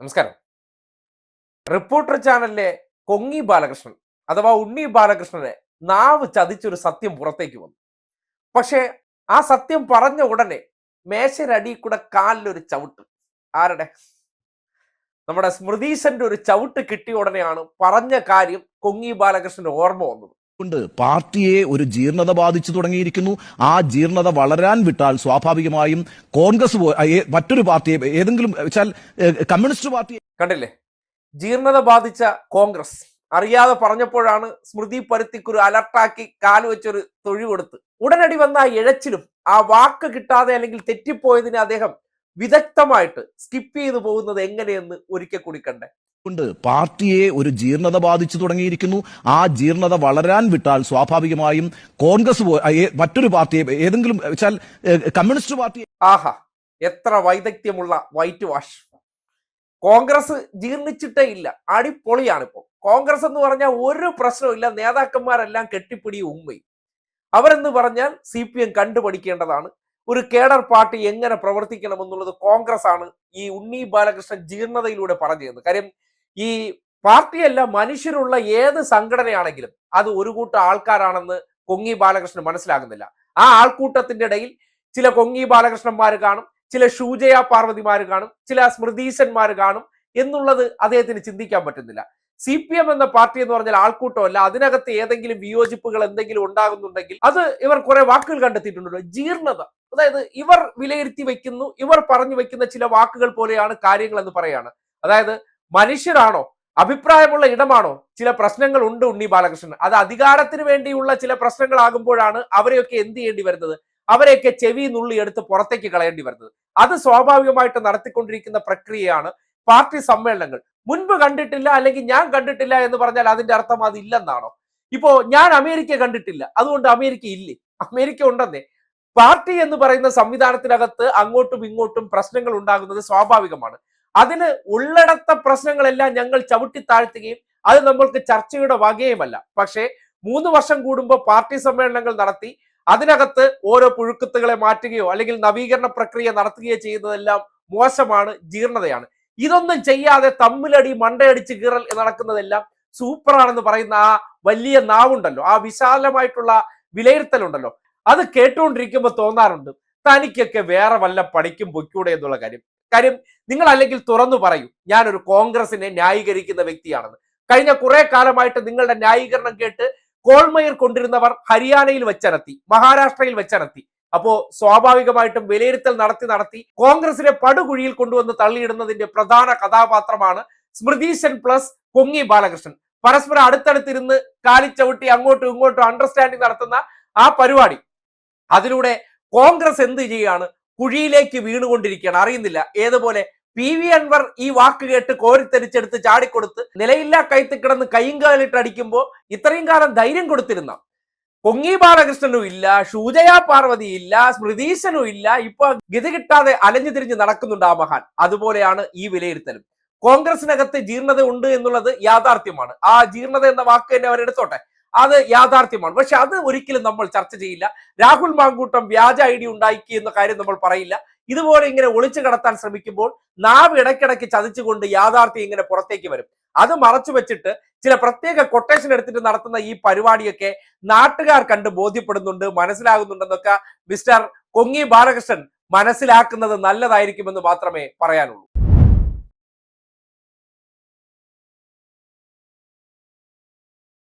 നമസ്കാരം. റിപ്പോർട്ടർ ചാനലിലെ കൊങ്ങി ബാലകൃഷ്ണൻ അഥവാ ഉണ്ണി ബാലകൃഷ്ണനെ നാവ് ചതിച്ചൊരു സത്യം പുറത്തേക്ക് വന്നു. പക്ഷേ ആ സത്യം പറഞ്ഞ ഉടനെ മേശരടി കൂടെ കാലിലൊരു ചവിട്ട്. ആരുടെ? നമ്മുടെ സ്മൃതീശന്റെ ഒരു ചവിട്ട് കിട്ടിയ ഉടനെയാണ് പറഞ്ഞ കാര്യം കൊങ്ങി ബാലകൃഷ്ണന് ഓർമ്മ വന്നത്. കൊണ്ട് പാർട്ടിയെ ഒരു ജീർണത ബാധിച്ചു തുടങ്ങിയിരിക്കുന്നു. ആ ജീർണത വളരാൻ വിട്ടാൽ സ്വാഭാവികമായും കോൺഗ്രസ് മറ്റൊരു പാർട്ടിയെ ഏതെങ്കിലും വെച്ചാൽ കമ്മ്യൂണിസ്റ്റ് പാർട്ടി കണ്ടില്ലേ? ജീർണത ബാധിച്ച കോൺഗ്രസ്. അറിയാതെ പറഞ്ഞപ്പോഴാണ് സ്മൃതി പരുത്തിക്കൊരു അലർട്ടാക്കി കാൽ വെച്ചൊരു തൊഴി കൊടുത്ത് ഉടനടി വന്ന ഇഴച്ചിലും ആ വാക്ക് കിട്ടാതെ അല്ലെങ്കിൽ തെറ്റിപ്പോയതിനെ അദ്ദേഹം വിദഗ്ധമായിട്ട് സ്കിപ്പ് ചെയ്തു പോകുന്നത് എങ്ങനെയെന്ന് ഒരിക്കൽ കൂടി കണ്ടേ. കൊണ്ട് പാർട്ടിയെ ഒരു ജീർണത ബാധിച്ചു തുടങ്ങിയിരിക്കുന്നു. ആ ജീർണത വളരാൻ വിട്ടാൽ സ്വാഭാവികമായും കോൺഗ്രസ് മറ്റൊരു പാർട്ടിയെ ഏതെങ്കിലും വെച്ചാൽ കമ്മ്യൂണിസ്റ്റ് പാർട്ടി ആഹാ എത്ര വൈദഗ്ധ്യമുള്ള വൈറ്റ് വാഷ്. കോൺഗ്രസ് ജീർണിച്ചിട്ടേ ഇല്ല. അടിപൊളിയാണിപ്പോ കോൺഗ്രസ് എന്ന് പറഞ്ഞാൽ ഒരു പ്രശ്നവുമില്ല നേതാക്കന്മാരെല്ലാം കെട്ടിപ്പിടി ഉമ്മയും അവരെന്ന് പറഞ്ഞാൽ സി പി എം കണ്ടുപഠിക്കേണ്ടതാണ്. ഒരു കേഡർ പാർട്ടി എങ്ങനെ പ്രവർത്തിക്കണം എന്നുള്ളത് കോൺഗ്രസ് ആണ് ഈ ഉണ്ണി ബാലകൃഷ്ണൻ ജീർണതയിലൂടെ പറഞ്ഞു തരുന്നത്. കാര്യം ഈ പാർട്ടിയല്ല മനുഷ്യരുള്ള ഏത് സംഘടനയാണെങ്കിലും അത് ഒരു കൂട്ടം ആൾക്കാരാണെന്ന് കൊങ്ങി ബാലകൃഷ്ണൻ മനസ്സിലാകുന്നില്ല. ആ ആൾക്കൂട്ടത്തിന്റെ ഇടയിൽ ചില കൊങ്ങി ബാലകൃഷ്ണന്മാർ കാണും ചില ഷൂജയ പാർവതിമാർ കാണും ചില സ്മൃതീശന്മാർ കാണും എന്നുള്ളത് അദ്ദേഹത്തിന് ചിന്തിക്കാൻ പറ്റുന്നില്ല. സി പി എം എന്ന പാർട്ടി എന്ന് പറഞ്ഞാൽ ആൾക്കൂട്ടമല്ല. അതിനകത്ത് ഏതെങ്കിലും വിയോജിപ്പുകൾ എന്തെങ്കിലും ഉണ്ടാകുന്നുണ്ടെങ്കിൽ അത് ഇവർ കുറെ വാക്കുകൾ കണ്ടെത്തിയിട്ടുണ്ടല്ലോ. ജീർണത. അതായത് ഇവർ വിലയിരുത്തി വെക്കുന്നു ഇവർ പറഞ്ഞു വെക്കുന്ന ചില വാക്കുകൾ പോലെയാണ് കാര്യങ്ങൾ എന്ന് പറയാണ്. അതായത് മനുഷ്യരാണോ? അഭിപ്രായമുള്ള ഇടമാണോ? ചില പ്രശ്നങ്ങൾ ഉണ്ട് ഉണ്ണി ബാലകൃഷ്ണൻ. അത് അധികാരത്തിന് വേണ്ടിയുള്ള ചില പ്രശ്നങ്ങളാകുമ്പോഴാണ് അവരെയൊക്കെ എന്ത് ചെയ്യേണ്ടി വരുന്നത്? അവരെയൊക്കെ ചെവി നുള്ളി എടുത്ത് പുറത്തേക്ക് കളയേണ്ടി വരുന്നത്. അത് സ്വാഭാവികമായിട്ട് നടത്തിക്കൊണ്ടിരിക്കുന്ന പ്രക്രിയയാണ് പാർട്ടി സമ്മേളനങ്ങൾ. മുൻപ് കണ്ടിട്ടില്ല അല്ലെങ്കിൽ ഞാൻ കണ്ടിട്ടില്ല എന്ന് പറഞ്ഞാൽ അതിന്റെ അർത്ഥം അത് ഇല്ലെന്നാണോ? ഇപ്പോ ഞാൻ അമേരിക്ക കണ്ടിട്ടില്ല. അതുകൊണ്ട് അമേരിക്ക ഇല്ലേ? അമേരിക്ക ഉണ്ടെന്നേ. പാർട്ടി എന്ന് പറയുന്ന സംവിധാനത്തിനകത്ത് അങ്ങോട്ടും ഇങ്ങോട്ടും പ്രശ്നങ്ങൾ ഉണ്ടാകുന്നത് സ്വാഭാവികമാണ്. അതിന് ഉള്ളടത്ത പ്രശ്നങ്ങളെല്ലാം ഞങ്ങൾ ചവിട്ടി താഴ്ത്തുകയും അത് നമ്മൾക്ക് ചർച്ചയുടെ വകയുമല്ല. പക്ഷേ മൂന്ന് വർഷം കൂടുമ്പോൾ പാർട്ടി സമ്മേളനങ്ങൾ നടത്തി അതിനകത്ത് ഓരോ പുഴുക്കുത്തുകളെ മാറ്റുകയോ അല്ലെങ്കിൽ നവീകരണ പ്രക്രിയ നടത്തുകയോ ചെയ്യുന്നതെല്ലാം മോശമാണ് ജീർണതയാണ്. ഇതൊന്നും ചെയ്യാതെ തമ്മിലടി മണ്ടയടിച്ച് കീറൽ നടക്കുന്നതെല്ലാം സൂപ്പറാണെന്ന് പറയുന്ന ആ വലിയ നാവുണ്ടല്ലോ. ആ വിശാലമായിട്ടുള്ള വിലയിരുത്തലുണ്ടല്ലോ. അത് കേട്ടുകൊണ്ടിരിക്കുമ്പോൾ തോന്നാറുണ്ട്. തനിക്കൊക്കെ വേറെ വല്ല പണിക്കും പൊയ്ക്കൂടെ എന്നുള്ള കാര്യം. കാര്യം നിങ്ങൾ അല്ലെങ്കിൽ തുറന്നു പറയൂ ഞാനൊരു കോൺഗ്രസിനെ ന്യായീകരിക്കുന്ന വ്യക്തിയാണെന്ന്. കഴിഞ്ഞ കുറെ കാലമായിട്ട് നിങ്ങളുടെ ന്യായീകരണം കേട്ട് കോൾമയർ കൊണ്ടിരുന്നവർ ഹരിയാനയിൽ വെച്ചനത്തി മഹാരാഷ്ട്രയിൽ വെച്ചനത്തി അപ്പോ സ്വാഭാവികമായിട്ടും വിലയിരുത്തൽ നടത്തി നടത്തി കോൺഗ്രസിനെ പടുകുഴിയിൽ കൊണ്ടുവന്ന് തള്ളിയിടുന്നതിന്റെ പ്രധാന കഥാപാത്രമാണ് സ്മൃതീശൻ പ്ലസ് പൊങ്ങി ബാലകൃഷ്ണൻ. പരസ്പരം അടുത്തടുത്തിരുന്ന് കാലിച്ചവിട്ടി അങ്ങോട്ടും ഇങ്ങോട്ടും അണ്ടർസ്റ്റാൻഡിംഗ് നടത്തുന്ന ആ പരിപാടി. അതിലൂടെ കോൺഗ്രസ് എന്ത് ചെയ്യുകയാണ്? കുഴിയിലേക്ക് വീണുകൊണ്ടിരിക്കുകയാണ്. അറിയുന്നില്ല. ഏതുപോലെ പി വി അൻവർ ഈ വാക്ക് കേട്ട് കോരിത്തെരിച്ചെടുത്ത് ചാടിക്കൊടുത്ത് നിലയില്ലാ കൈത്ത് കിടന്ന് കൈയും കാലിട്ട് അടിക്കുമ്പോൾ ഇത്രയും കാലം ധൈര്യം കൊടുത്തിരുന്ന? പൊങ്ങി ബാലകൃഷ്ണനും ഇല്ല ഷൂജയ പാർവതി ഇല്ല സ്മൃതീശനും ഇല്ല. ഇപ്പൊ ഗതി കിട്ടാതെ അലഞ്ഞു തിരിഞ്ഞ് നടക്കുന്നുണ്ട് ആ മഹാൻ. അതുപോലെയാണ് ഈ വിലയിരുത്തലും. കോൺഗ്രസിനകത്ത് ജീർണത ഉണ്ട് എന്നുള്ളത് യാഥാർത്ഥ്യമാണ്. ആ ജീർണത എന്ന വാക്ക് തന്നെ അവരെടുത്തോട്ടെ. അത് യാഥാർത്ഥ്യമാണ്. പക്ഷെ അത് ഒരിക്കലും നമ്മൾ ചർച്ച ചെയ്യില്ല. രാഹുൽ മാങ്കൂട്ടം വ്യാജ ഐ ഡി ഉണ്ടാക്കി എന്ന കാര്യം നമ്മൾ പറയില്ല. ഇതുപോലെ ഇങ്ങനെ ഒളിച്ചു കടത്താൻ ശ്രമിക്കുമ്പോൾ നാവ് ഇടയ്ക്കിടയ്ക്ക് ചതിച്ചുകൊണ്ട് യാഥാർത്ഥ്യം ഇങ്ങനെ പുറത്തേക്ക് വരും. അത് മറച്ചു വെച്ചിട്ട് ചില പ്രത്യേക കൊട്ടേഷൻ എടുത്തിട്ട് നടത്തുന്ന ഈ പരിപാടിയൊക്കെ നാട്ടുകാർ കണ്ട് ബോധ്യപ്പെടുന്നുണ്ട് മനസ്സിലാകുന്നുണ്ടെന്നൊക്കെ മിസ്റ്റർ കൊങ്ങി ബാലകൃഷ്ണൻ മനസ്സിലാക്കുന്നത് നല്ലതായിരിക്കുമെന്ന് മാത്രമേ പറയാനുള്ളൂ.